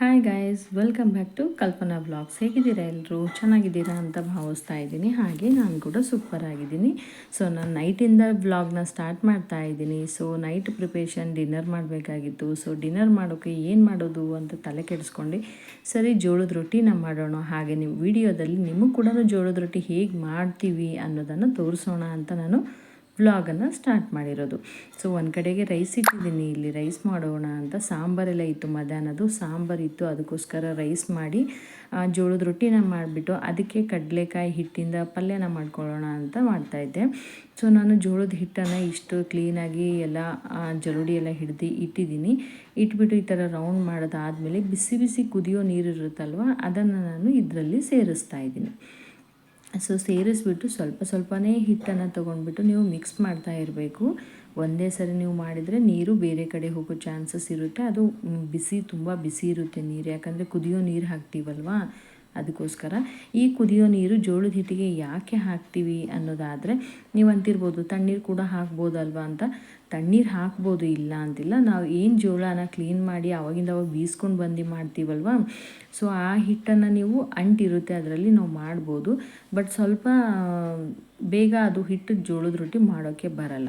Hi guys welcome back to Kalpana blogs ಹೇಗಿದ್ದೀರಾ ಎಲ್ಲರೂ ಚೆನ್ನಾಗಿದ್ದೀರಾ ಅಂತ ಭಾವಿಸ್ತಾ ಇದ್ದೀನಿ. ಹಾಗೆ ನಾನು ಕೂಡ ಸೂಪರ್ ಆಗಿದ್ದೀನಿ. ಸೊ ನಾನು ನೈಟಿಂದ ಬ್ಲಾಗ್ನ ಸ್ಟಾರ್ಟ್ ಮಾಡ್ತಾ ಇದ್ದೀನಿ. ಸೊ ನೈಟ್ ಪ್ರಿಪ್ರೇಷನ್ ಡಿನ್ನರ್ ಮಾಡಬೇಕಾಗಿತ್ತು. ಸೊ ಡಿನ್ನರ್ ಮಾಡೋಕ್ಕೆ ಏನು ಮಾಡೋದು ಅಂತ ತಲೆ ಕೆಡಿಸ್ಕೊಂಡು ಸರಿ ಜೋಳದ ರೊಟ್ಟಿನ ಮಾಡೋಣ. ಹಾಗೆ ನಿಮ್ಮ ವಿಡಿಯೋದಲ್ಲಿ ನಿಮಗೂ ಕೂಡ ಜೋಳದ ರೊಟ್ಟಿ ಹೇಗೆ ಮಾಡ್ತೀವಿ ಅನ್ನೋದನ್ನು ತೋರಿಸೋಣ ಅಂತ ನಾನು ವ್ಲಾಗನ್ನು ಸ್ಟಾರ್ಟ್ ಮಾಡಿರೋದು. ಸೊ ಒಂದು ಕಡೆಗೆ ರೈಸ್ ಇಟ್ಟಿದ್ದೀನಿ. ಇಲ್ಲಿ ರೈಸ್ ಮಾಡೋಣ ಅಂತ ಸಾಂಬಾರೆಲ್ಲ ಇತ್ತು ಮಧ್ಯಾಹ್ನದು ಸಾಂಬಾರು ಇತ್ತು. ಅದಕ್ಕೋಸ್ಕರ ರೈಸ್ ಮಾಡಿ ಜೋಳದ ರೊಟ್ಟಿನ ಮಾಡಿಬಿಟ್ಟು ಅದಕ್ಕೆ ಕಡಲೆಕಾಯಿ ಹಿಟ್ಟಿಂದ ಪಲ್ಯನ ಮಾಡ್ಕೊಳ್ಳೋಣ ಅಂತ ಮಾಡ್ತಾಯಿದ್ದೆ ಸೊ ನಾನು ಜೋಳದ ಹಿಟ್ಟನ್ನು ಇಷ್ಟು ಕ್ಲೀನಾಗಿ ಎಲ್ಲ ಜರುಡಿ ಎಲ್ಲ ಹಿಡ್ದು ಇಟ್ಟಿದ್ದೀನಿ. ಇಟ್ಬಿಟ್ಟು ಈ ಥರ ರೌಂಡ್ ಮಾಡೋದಾದಮೇಲೆ ಬಿಸಿ ಬಿಸಿ ಕುದಿಯೋ ನೀರು ಇರುತ್ತಲ್ವ, ಅದನ್ನು ನಾನು ಇದರಲ್ಲಿ ಸೇರಿಸ್ತಾ ಇದ್ದೀನಿ. ಸೊ ಸೇರಿಸ್ಬಿಟ್ಟು ಸ್ವಲ್ಪ ಸ್ವಲ್ಪನೇ ಹಿಟ್ಟನ್ನು ತೊಗೊಂಡ್ಬಿಟ್ಟು ನೀವು ಮಿಕ್ಸ್ ಮಾಡ್ತಾ ಇರಬೇಕು. ಒಂದೇ ಸರಿ ನೀವು ಮಾಡಿದರೆ ನೀರು ಬೇರೆ ಕಡೆ ಹೋಗೋ ಚಾನ್ಸಸ್ ಇರುತ್ತೆ. ಅದು ಬಿಸಿ, ತುಂಬ ಬಿಸಿ ಇರುತ್ತೆ ನೀರು. ಯಾಕಂದರೆ ಕುದಿಯೋ ನೀರು ಹಾಕ್ತೀವಲ್ವಾ? ಅದಕ್ಕೋಸ್ಕರ ಈ ಕುದಿಯೋ ನೀರು ಜೋಳದ ಹಿಟ್ಟಿಗೆ ಯಾಕೆ ಹಾಕ್ತೀವಿ ಅನ್ನೋದಾದರೆ ನೀವು ಅಂತಿರ್ಬೋದು ತಣ್ಣೀರು ಕೂಡ ಹಾಕ್ಬೋದಲ್ವಾ ಅಂತ. ತಣ್ಣೀರು ಹಾಕ್ಬೋದು, ಇಲ್ಲ ಅಂತಿಲ್ಲ. ನಾವು ಏನು ಜೋಳನ ಕ್ಲೀನ್ ಮಾಡಿ ಅವಾಗಿಂದ ಅವಾಗ ಬೀಸ್ಕೊಂಡು ಬಂದು ಮಾಡ್ತೀವಲ್ವ? ಸೊ ಆ ಹಿಟ್ಟನ್ನು ನೀವು ಅಂಟಿರುತ್ತೆ, ಅದರಲ್ಲಿ ನಾವು ಮಾಡ್ಬೋದು. ಬಟ್ ಸ್ವಲ್ಪ, ಬೇಗ ಅದು ಹಿಟ್ಟು ಜೋಳದ ರೊಟ್ಟಿ ಮಾಡೋಕ್ಕೆ ಬರಲ್ಲ.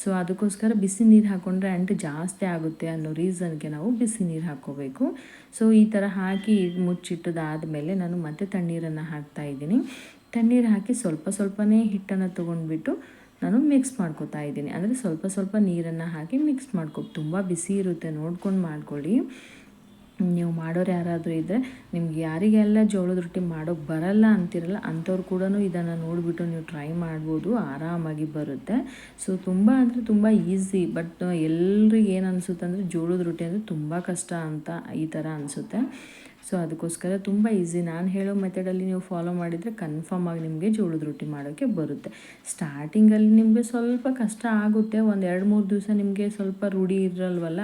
ಸೊ ಅದಕ್ಕೋಸ್ಕರ ಬಿಸಿ ನೀರು ಹಾಕ್ಕೊಂಡ್ರೆ ಅಂಟು ಜಾಸ್ತಿ ಆಗುತ್ತೆ ಅನ್ನೋ ರೀಸನ್ಗೆ ನಾವು ಬಿಸಿ ನೀರು ಹಾಕ್ಕೋಬೇಕು. ಸೊ ಈ ಥರ ಹಾಕಿ ಮುಚ್ಚಿಟ್ಟದಾದಮೇಲೆ ನಾನು ಮತ್ತೆ ತಣ್ಣೀರನ್ನು ಹಾಕ್ತಾ ಇದ್ದೀನಿ. ತಣ್ಣೀರು ಹಾಕಿ ಸ್ವಲ್ಪ ಸ್ವಲ್ಪನೇ ಹಿಟ್ಟನ್ನು ತೊಗೊಂಡ್ಬಿಟ್ಟು ನಾನು ಮಿಕ್ಸ್ ಮಾಡ್ಕೋತಾ ಇದ್ದೀನಿ. ಅಂದರೆ ಸ್ವಲ್ಪ ಸ್ವಲ್ಪ ನೀರನ್ನು ಹಾಕಿ ಮಿಕ್ಸ್ ಮಾಡ್ಕೊ ತುಂಬ ಬಿಸಿ ಇರುತ್ತೆ. ನೋಡ್ಕೊಂಡು ಮಾಡ್ಕೊಳ್ಳಿ. ನೀವು ಮಾಡೋರು ಯಾರಾದರೂ ಇದ್ದರೆ ನಿಮ್ಗೆ ಯಾರಿಗೆಲ್ಲ ಜೋಳದ ರೊಟ್ಟಿ ಮಾಡೋಕ್ಕೆ ಬರಲ್ಲ ಅಂತಿರಲ್ಲ ಅಂಥವ್ರು ಕೂಡ ಇದನ್ನು ನೋಡಿಬಿಟ್ಟು ನೀವು ಟ್ರೈ ಮಾಡ್ಬೋದು, ಆರಾಮಾಗಿ ಬರುತ್ತೆ. ಸೊ ತುಂಬ ಅಂದರೆ ತುಂಬ ಈಸಿ ಬಟ್ ಎಲ್ರಿಗೆ ಏನು ಅನಿಸುತ್ತೆ ಅಂದರೆ ಜೋಳದ ರೊಟ್ಟಿ ಅಂದರೆ ತುಂಬ ಕಷ್ಟ ಅಂತ ಈ ಥರ ಅನಿಸುತ್ತೆ. ಸೊ ಅದಕ್ಕೋಸ್ಕರ ತುಂಬ ಈಸಿ ನಾನು ಹೇಳೋ ಮೆಥಡಲ್ಲಿ ನೀವು ಫಾಲೋ ಮಾಡಿದರೆ ಕನ್ಫರ್ಮ್ ಆಗಿ ನಿಮಗೆ ಜೋಳದ ರೊಟ್ಟಿ ಮಾಡೋಕ್ಕೆ ಬರುತ್ತೆ. ಸ್ಟಾರ್ಟಿಂಗಲ್ಲಿ ನಿಮಗೆ ಸ್ವಲ್ಪ ಕಷ್ಟ ಆಗುತ್ತೆ. ಒಂದು ಎರಡು ಮೂರು ದಿವಸ ನಿಮಗೆ ಸ್ವಲ್ಪ ರೂಢಿ ಇರಲ್ವಲ್ಲ?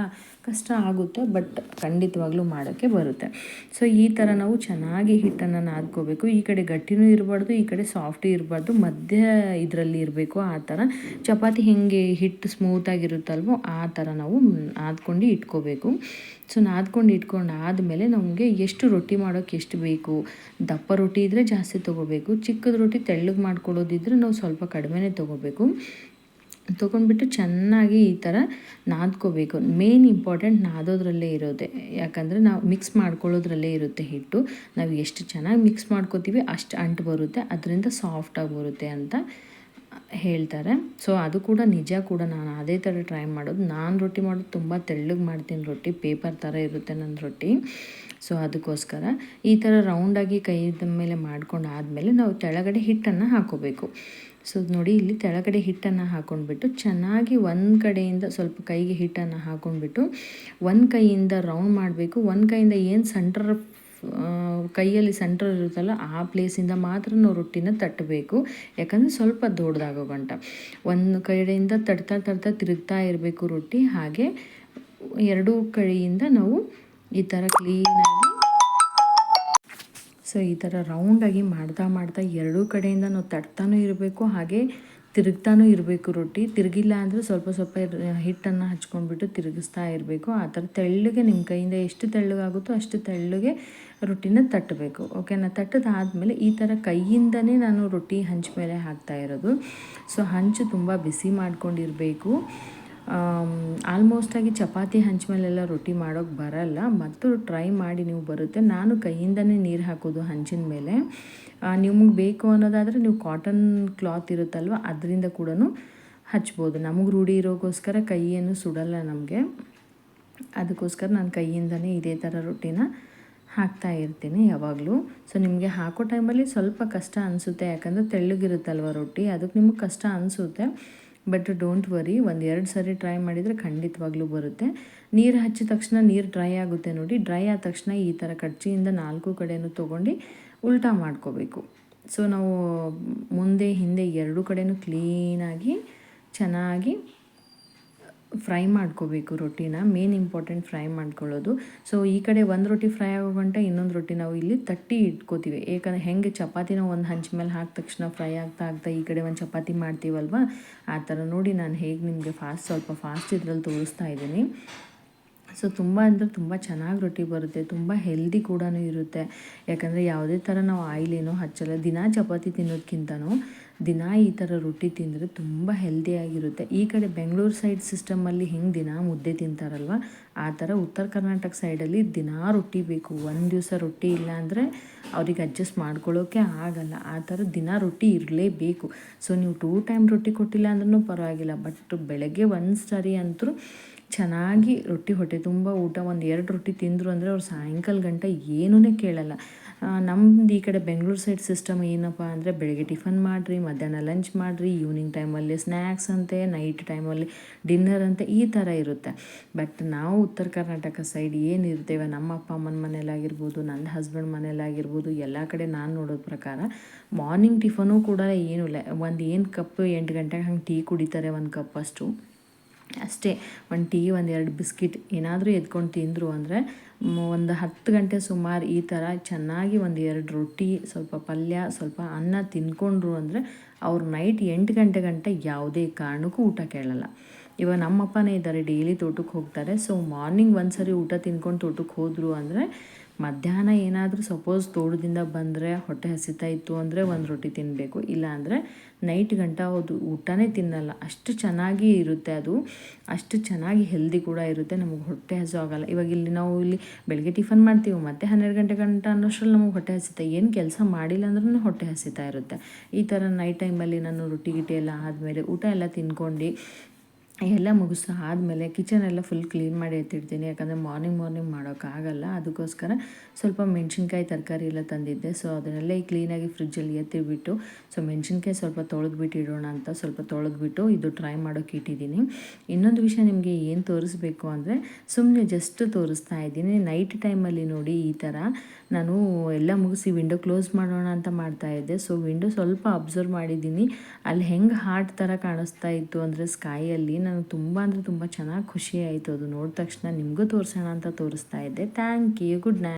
ಕಷ್ಟ ಆಗುತ್ತೆ ಬಟ್ ಖಂಡಿತವಾಗ್ಲೂ ಮಾಡೋಕ್ಕೆ ಬರುತ್ತೆ. ಸೊ ಈ ಥರ ನಾವು ಚೆನ್ನಾಗಿ ಹಿಟ್ಟನ್ನು ನಾದ್ಕೋಬೇಕು. ಈ ಕಡೆ ಗಟ್ಟಿನೂ ಇರಬಾರ್ದು, ಈ ಕಡೆ ಸಾಫ್ಟು ಇರಬಾರ್ದು, ಮಧ್ಯ ಇದರಲ್ಲಿ ಇರಬೇಕು. ಆ ಥರ ಚಪಾತಿ ಹೇಗೆ ಹಿಟ್ಟು ಸ್ಮೂತಾಗಿರುತ್ತಲ್ವೋ ಆ ಥರ ನಾವು ನಾದ್ಕೊಂಡು ಇಟ್ಕೋಬೇಕು. ಸೊ ನಾದ್ಕೊಂಡು ಇಟ್ಕೊಂಡು ಆದಮೇಲೆ ನಮಗೆ ಎಷ್ಟು ರೊಟ್ಟಿ ಮಾಡೋಕ್ಕೆ ಎಷ್ಟು ಬೇಕು, ದಪ್ಪ ರೊಟ್ಟಿ ಇದ್ದರೆ ಜಾಸ್ತಿ ತೊಗೋಬೇಕು, ಚಿಕ್ಕದ ರೊಟ್ಟಿ ತೆಳ್ಳಗೆ ಮಾಡ್ಕೊಳ್ಳೋದಿದ್ರೆ ನಾವು ಸ್ವಲ್ಪ ಕಡಿಮೆನೇ ತೊಗೋಬೇಕು. ತೊಗೊಂಡ್ಬಿಟ್ಟು ಚೆನ್ನಾಗಿ ಈ ಥರ ನಾದ್ಕೋಬೇಕು. ಮೇನ್ ಇಂಪಾರ್ಟೆಂಟ್ ನಾದೋದ್ರಲ್ಲೇ ಇರೋದೆ. ಯಾಕಂದರೆ ನಾವು ಮಿಕ್ಸ್ ಮಾಡ್ಕೊಳ್ಳೋದ್ರಲ್ಲೇ ಇರುತ್ತೆ ಹಿಟ್ಟು. ನಾವು ಎಷ್ಟು ಚೆನ್ನಾಗಿ ಮಿಕ್ಸ್ ಮಾಡ್ಕೋತೀವಿ ಅಷ್ಟು ಅಂಟು ಬರುತ್ತೆ. ಅದರಿಂದ ಸಾಫ್ಟಾಗಿ ಬರುತ್ತೆ ಅಂತ ಹೇಳ್ತಾರೆ. ಸೊ ಅದು ಕೂಡ ನಿಜ ಕೂಡ ನಾನು ಅದೇ ಥರ ಟ್ರೈ ಮಾಡೋದು. ನಾನು ರೊಟ್ಟಿ ಮಾಡೋದು ತುಂಬ ತೆಳ್ಳಗೆ ಮಾಡ್ತೀನಿ ರೊಟ್ಟಿ. ಪೇಪರ್ ಥರ ಇರುತ್ತೆ ನನ್ನ ರೊಟ್ಟಿ. ಸೊ ಅದಕ್ಕೋಸ್ಕರ ಈ ಥರ ರೌಂಡಾಗಿ ಕೈದ ಮೇಲೆ ಮಾಡ್ಕೊಂಡು ಆದಮೇಲೆ ನಾವು ಕೆಳಗಡೆ ಹಿಟ್ಟನ್ನು ಹಾಕೋಬೇಕು. ಸೊ ನೋಡಿ, ಇಲ್ಲಿ ತೆಳಗಡೆ ಹಿಟ್ಟನ್ನು ಹಾಕ್ಕೊಂಡ್ಬಿಟ್ಟು ಚೆನ್ನಾಗಿ ಒಂದು ಕಡೆಯಿಂದ ಸ್ವಲ್ಪ ಕೈಗೆ ಹಿಟ್ಟನ್ನು ಹಾಕ್ಕೊಂಡ್ಬಿಟ್ಟು ಒಂದು ಕೈಯಿಂದ ರೌಂಡ್ ಮಾಡಬೇಕು. ಒಂದು ಕೈಯಿಂದ ಏನು ಸೆಂಟ್ರ್ ಕೈಯಲ್ಲಿ ಸೆಂಟ್ರ್ ಇರುತ್ತಲ್ಲ, ಆ ಪ್ಲೇಸಿಂದ ಮಾತ್ರ ನಾವು ರೊಟ್ಟಿನ ತಟ್ಟಬೇಕು. ಯಾಕಂದರೆ ಸ್ವಲ್ಪ ದೊಡ್ಡದಾಗೋ ಗಂಟ ಒಂದು ಕಡೆಯಿಂದ ತಡ್ತಾ ತಡ್ತಾ ತಿರುಗ್ತಾ ಇರಬೇಕು ರೊಟ್ಟಿ. ಹಾಗೆ ಎರಡೂ ಕಡೆಯಿಂದ ನಾವು ಈ ಥರ ಕ್ಲೀನಾಗಿ ಸೊ ಈ ಥರ ರೌಂಡಾಗಿ ಮಾಡ್ತಾ ಮಾಡ್ತಾ ಎರಡೂ ಕಡೆಯಿಂದ ನಾವು ತಟ್ತಾನೂ ಇರಬೇಕು, ಹಾಗೆ ತಿರುಗ್ತಾನೂ ಇರಬೇಕು ರೊಟ್ಟಿ. ತಿರುಗಿಲ್ಲ ಅಂದರೆ ಸ್ವಲ್ಪ ಸ್ವಲ್ಪ ಹಿಟ್ಟನ್ನು ಹಚ್ಕೊಂಡ್ಬಿಟ್ಟು ತಿರುಗಿಸ್ತಾ ಇರಬೇಕು. ಆ ಥರ ತೆಳ್ಳಗೆ ನಿಮ್ಮ ಕೈಯಿಂದ ಎಷ್ಟು ತೆಳ್ಳಗಾಗುತ್ತೋ ಅಷ್ಟು ತೆಳ್ಳಗೆ ರೊಟ್ಟಿನ ತಟ್ಟಬೇಕು. ಓಕೆನಾ ತಟ್ಟದಾದಮೇಲೆ ಈ ಥರ ಕೈಯಿಂದನೇ ನಾನು ರೊಟ್ಟಿ ಹಂಚ ಮೇಲೆ ಹಾಕ್ತಾ ಇರೋದು. ಸೊ ಹಂಚು ತುಂಬ ಬಿಸಿ ಮಾಡ್ಕೊಂಡಿರಬೇಕು. ಆಲ್ಮೋಸ್ಟಾಗಿ ಚಪಾತಿ ಹಂಚ ಮೇಲೆಲ್ಲ ರೊಟ್ಟಿ ಮಾಡೋಕ್ಕೆ ಬರಲ್ಲ, ಮತ್ತು ಟ್ರೈ ಮಾಡಿ ನೀವು ಬರುತ್ತೆ. ನಾನು ಕೈಯಿಂದನೇ ನೀರು ಹಾಕೋದು ಹಂಚಿನ ಮೇಲೆ. ನಿಮಗೆ ಬೇಕು ಅನ್ನೋದಾದರೆ ನೀವು ಕಾಟನ್ ಕ್ಲಾತ್ ಇರುತ್ತಲ್ವ, ಅದರಿಂದ ಕೂಡ ಹಚ್ಬೋದು. ನಮಗೆ ರೂಢಿ ಇರೋಕ್ಕೋಸ್ಕರ ಕೈಯನ್ನು ಸುಡಲ್ಲ ನಮಗೆ. ಅದಕ್ಕೋಸ್ಕರ ನಾನು ಕೈಯಿಂದನೇ ಇದೇ ಥರ ರೊಟ್ಟಿನ ಹಾಕ್ತಾ ಇರ್ತೀನಿ ಯಾವಾಗಲೂ. ಸೊ ನಿಮಗೆ ಹಾಕೋ ಟೈಮಲ್ಲಿ ಸ್ವಲ್ಪ ಕಷ್ಟ ಅನಿಸುತ್ತೆ. ಯಾಕಂದರೆ ತೆಳ್ಳಗಿರುತ್ತಲ್ವ ರೊಟ್ಟಿ ಅದಕ್ಕೆ ನಿಮಗೆ ಕಷ್ಟ ಅನಿಸುತ್ತೆ. ಬಟ್ ಡೋಂಟ್ ವರಿ ಒಂದು ಎರಡು ಸರಿ ಟ್ರೈ ಮಾಡಿದರೆ ಖಂಡಿತವಾಗ್ಲೂ ಬರುತ್ತೆ. ನೀರು ಹಚ್ಚಿದ ತಕ್ಷಣ ನೀರು ಡ್ರೈ ಆಗುತ್ತೆ ನೋಡಿ. ಡ್ರೈ ಆದ ತಕ್ಷಣ ಈ ಥರ ಕಡ್ಚಿಯಿಂದ ನಾಲ್ಕು ಕಡೆಯೂ ತೊಗೊಂಡು ಉಲ್ಟಾ ಮಾಡ್ಕೋಬೇಕು. ಸೊ ನಾವು ಮುಂದೆ ಹಿಂದೆ ಎರಡು ಕಡೆಯೂ ಕ್ಲೀನಾಗಿ ಚೆನ್ನಾಗಿ ಫ್ರೈ ಮಾಡ್ಕೋಬೇಕು ರೊಟ್ಟಿನ. ಮೇನ್ ಇಂಪಾರ್ಟೆಂಟ್ ಫ್ರೈ ಮಾಡ್ಕೊಳ್ಳೋದು. ಸೊ ಈ ಕಡೆ ಒಂದು ರೊಟ್ಟಿ ಫ್ರೈ ಆಗೋ ಗಂಟ ಇನ್ನೊಂದು ರೊಟ್ಟಿ ನಾವು ಇಲ್ಲಿ ತಟ್ಟಿ ಇಟ್ಕೋತೀವಿ. ಯಾಕಂದರೆ ಹೆಂಗೆ ಚಪಾತಿನ ಒಂದು ಹಂಚ್ ಮೇಲೆ ಹಾಕಿದ ತಕ್ಷಣ ಫ್ರೈ ಆಗ್ತಾ ಆಗ್ತಾ ಈ ಕಡೆ ಒಂದು ಚಪಾತಿ ಮಾಡ್ತೀವಲ್ವ? ಆ ಥರ ನೋಡಿ ನಾನು ಹೇಗೆ ನಿಮಗೆ ಫಾಸ್ಟ್, ಸ್ವಲ್ಪ ಫಾಸ್ಟ್ ಇದ್ರಲ್ಲಿ ತೋರಿಸ್ತಾ ಇದ್ದೀನಿ. ಸೊ ತುಂಬ ಅಂದರೆ ತುಂಬ ಚೆನ್ನಾಗಿ ರೊಟ್ಟಿ ಬರುತ್ತೆ. ತುಂಬ ಹೆಲ್ದಿ ಕೂಡ ಇರುತ್ತೆ. ಯಾಕಂದರೆ ಯಾವುದೇ ಥರ ನಾವು ಆಯಿಲ್ ಏನೋ ಹಚ್ಚಲ್ಲ. ದಿನಾ ಚಪಾತಿ ತಿನ್ನೋದಕ್ಕಿಂತನೂ ದಿನ ಈ ಥರ ರೊಟ್ಟಿ ತಿಂದರೆ ತುಂಬ ಹೆಲ್ದಿಯಾಗಿರುತ್ತೆ ಈ ಕಡೆ ಬೆಂಗಳೂರು ಸೈಡ್ ಸಿಸ್ಟಮಲ್ಲಿ ಹೆಂಗೆ ದಿನ ಮುದ್ದೆ ತಿಂತಾರಲ್ವ, ಆ ಥರ ಉತ್ತರ ಕರ್ನಾಟಕ ಸೈಡಲ್ಲಿ ದಿನ ರೊಟ್ಟಿ ಬೇಕು. ಒಂದು ದಿವಸ ರೊಟ್ಟಿ ಇಲ್ಲ ಅಂದರೆ ಅವ್ರಿಗೆ ಅಡ್ಜಸ್ಟ್ ಮಾಡ್ಕೊಳ್ಳೋಕೆ ಆಗಲ್ಲ. ಆ ಥರ ದಿನ ರೊಟ್ಟಿ ಇರಲೇಬೇಕು. ಸೊ ನೀವು ಟೂ ಟೈಮ್ ರೊಟ್ಟಿ ಕೊಟ್ಟಿಲ್ಲ ಅಂದ್ರೂ ಪರವಾಗಿಲ್ಲ. ಬಟ್ ಬೆಳಗ್ಗೆ ಒಂದು ಸರಿ ಅಂತೂ ಚೆನ್ನಾಗಿ ರೊಟ್ಟಿ ಹೊಟ್ಟೆ ತುಂಬ ಊಟ. ಒಂದು ಎರಡು ರೊಟ್ಟಿ ತಿಂದರು ಅಂದರೆ ಅವ್ರು ಸಾಯಂಕಾಲ ಗಂಟ ಏನೂ ಕೇಳಲ್ಲ. ನಮ್ದು ಈ ಕಡೆ ಬೆಂಗಳೂರು ಸೈಡ್ ಸಿಸ್ಟಮ್ ಏನಪ್ಪ ಅಂದರೆ ಬೆಳಗ್ಗೆ ಟಿಫನ್ ಮಾಡಿರಿ, ಮಧ್ಯಾಹ್ನ ಲಂಚ್ ಮಾಡಿರಿ ಈವ್ನಿಂಗ್ ಟೈಮಲ್ಲಿ ಸ್ನ್ಯಾಕ್ಸ್ ಅಂತೆ ನೈಟ್ ಟೈಮಲ್ಲಿ ಡಿನ್ನರ್ ಅಂತೆ, ಈ ಥರ ಇರುತ್ತೆ. ಬಟ್ ನಾವು ಉತ್ತರ ಕರ್ನಾಟಕ ಸೈಡ್ ಏನಿರ್ತೇವೆ ನಮ್ಮ ಅಪ್ಪ ಅಮ್ಮನ ಮನೇಲಾಗಿರ್ಬೋದು ನನ್ನ ಹಸ್ಬೆಂಡ್ ಮನೇಲಾಗಿರ್ಬೋದು, ಎಲ್ಲ ಕಡೆ ನಾನು ನೋಡೋದ ಪ್ರಕಾರ ಮಾರ್ನಿಂಗ್ ಟಿಫನು ಕೂಡ ಏನೂ ಇಲ್ಲ. ಒಂದು ಏನು ಕಪ್ ಎಂಟು ಗಂಟೆಗೆ ಹಂಗೆ ಟೀ ಕುಡಿತಾರೆ ಒಂದು ಕಪ್ ಅಷ್ಟು. ಅಷ್ಟೇ, ಒಂದು ಟೀ, ಒಂದು ಎರಡು ಬಿಸ್ಕಿಟ್ ಏನಾದರೂ ಎದ್ಕೊಂಡು ತಿಂದರು ಅಂದರೆ ಒಂದು ಹತ್ತು ಗಂಟೆ ಸುಮಾರು ಈ ಥರ ಚೆನ್ನಾಗಿ ಒಂದು ಎರಡು ರೊಟ್ಟಿ, ಸ್ವಲ್ಪ ಪಲ್ಯ, ಸ್ವಲ್ಪ ಅನ್ನ ತಿನ್ಕೊಂಡ್ರು ಅಂದರೆ, ಅವ್ರು ನೈಟ್ ಎಂಟು ಗಂಟೆ ಗಂಟೆ ಯಾವುದೇ ಕಾರಣಕ್ಕೂ ಊಟ ಕೇಳಲ್ಲ. ಇವಾಗ ನಮ್ಮಪ್ಪನೇ ಇದ್ದಾರೆ ಡೈಲಿ ತೋಟಕ್ಕೆ ಹೋಗ್ತಾರೆ, ಸೊ ಮಾರ್ನಿಂಗ್ ಒಂದು ಸರಿ ಊಟ ತಿನ್ಕೊಂಡು ತೋಟಕ್ಕೆ ಹೋದರು ಅಂದರೆ ಮಧ್ಯಾಹ್ನ ಏನಾದರೂ ಸಪೋಸ್ ತೋಟದಿಂದ ಬಂದರೆ ಹೊಟ್ಟೆ ಹಸಿತಾ ಇತ್ತು ಅಂದರೆ ಒಂದು ರೊಟ್ಟಿ ತಿನ್ನಬೇಕು ಇಲ್ಲಾಂದರೆ ನೈಟ್ ಗಂಟ ಅದು ಊಟನೇ ತಿನ್ನಲ್ಲ. ಅಷ್ಟು ಚೆನ್ನಾಗಿ ಇರುತ್ತೆ ಅದು. ಅಷ್ಟು ಚೆನ್ನಾಗಿ ಹೆಲ್ದಿ ಕೂಡ ಇರುತ್ತೆ. ನಮಗೆ ಹೊಟ್ಟೆ ಹಸು ಆಗಲ್ಲ. ಇವಾಗ ಇಲ್ಲಿ ನಾವು ಇಲ್ಲಿ ಬೆಳಗ್ಗೆ ಟಿಫನ್ ಮಾಡ್ತೀವಿ. ಮತ್ತೆ ಹನ್ನೆರಡು ಗಂಟೆ ಗಂಟ ಅನ್ನೋಷ್ಟ್ರಲ್ಲಿ ನಮಗೆ ಹೊಟ್ಟೆ ಹಸಿತಾ, ಏನು ಕೆಲಸ ಮಾಡಿಲ್ಲ ಅಂದ್ರೂ ಹೊಟ್ಟೆ ಹಸಿತಾ ಇರುತ್ತೆ. ಈ ಥರ ನೈಟ್ ಟೈಮಲ್ಲಿ ನಾನು ರೊಟ್ಟಿ ಗಿಟ್ಟಿ ಎಲ್ಲ ಆದಮೇಲೆ ಊಟ ಎಲ್ಲ ತಿನ್ಕೊಂಡು ಎಲ್ಲ ಮುಗಿಸು ಆದಮೇಲೆ ಕಿಚನ್ ಎಲ್ಲ ಫುಲ್ ಕ್ಲೀನ್ ಮಾಡಿ ಎತ್ತಿಡ್ತೀನಿ. ಯಾಕಂದರೆ ಮಾರ್ನಿಂಗ್ ಮಾರ್ನಿಂಗ್ ಮಾಡೋಕ್ಕಾಗಲ್ಲ ಅದಕ್ಕೋಸ್ಕರ ಸ್ವಲ್ಪ ಮೆಣಸಿನ್ಕಾಯಿ ತರಕಾರಿ ಎಲ್ಲ ತಂದಿದ್ದೆ. ಸೊ ಅದನ್ನೆಲ್ಲ ಈ ಕ್ಲೀನಾಗಿ ಫ್ರಿಜ್ಜಲ್ಲಿ ಎತ್ತಿಬಿಟ್ಟು ಸೊ ಮೆಣಸಿನ್ಕಾಯಿ ಸ್ವಲ್ಪ ತೊಳೆದ್ಬಿಟ್ಟು ಇಡೋಣ ಅಂತ ಸ್ವಲ್ಪ ತೊಳೆದ್ಬಿಟ್ಟು ಇದು ಟ್ರೈ ಮಾಡೋಕೆ ಇಟ್ಟಿದ್ದೀನಿ. ಇನ್ನೊಂದು ವಿಷಯ ನಿಮಗೆ ಏನು ತೋರಿಸ್ಬೇಕು ಅಂದರೆ ಸುಮ್ಮನೆ ಜಸ್ಟ್ ತೋರಿಸ್ತಾ ಇದ್ದೀನಿ. ನೈಟ್ ಟೈಮಲ್ಲಿ ನೋಡಿ ಈ ಥರ ನಾನು ಎಲ್ಲ ಮುಗಿಸಿ ವಿಂಡೋ ಕ್ಲೋಸ್ ಮಾಡೋಣ ಅಂತ ಮಾಡ್ತಾ ಇದ್ದೆ. ಸೊ ವಿಂಡೋ ಸ್ವಲ್ಪ ಅಬ್ಸರ್ವ್ ಮಾಡಿದ್ದೀನಿ. ಅಲ್ಲಿ ಹೆಂಗೆ ಹಾರ್ಟ್ ಥರ ಕಾಣಿಸ್ತಾ ಇತ್ತು ಅಂದರೆ ಸ್ಕೈಯಲ್ಲಿ ನನಗೆ ತುಂಬ ಅಂದರೆ ತುಂಬ ಚೆನ್ನಾಗಿ ಖುಷಿ ಆಯಿತು. ಅದು ನೋಡಿದ ತಕ್ಷಣ ನಿಮಗೂ ತೋರಿಸೋಣ ಅಂತ ತೋರಿಸ್ತಾ ಇದ್ದೆ. Thank you good night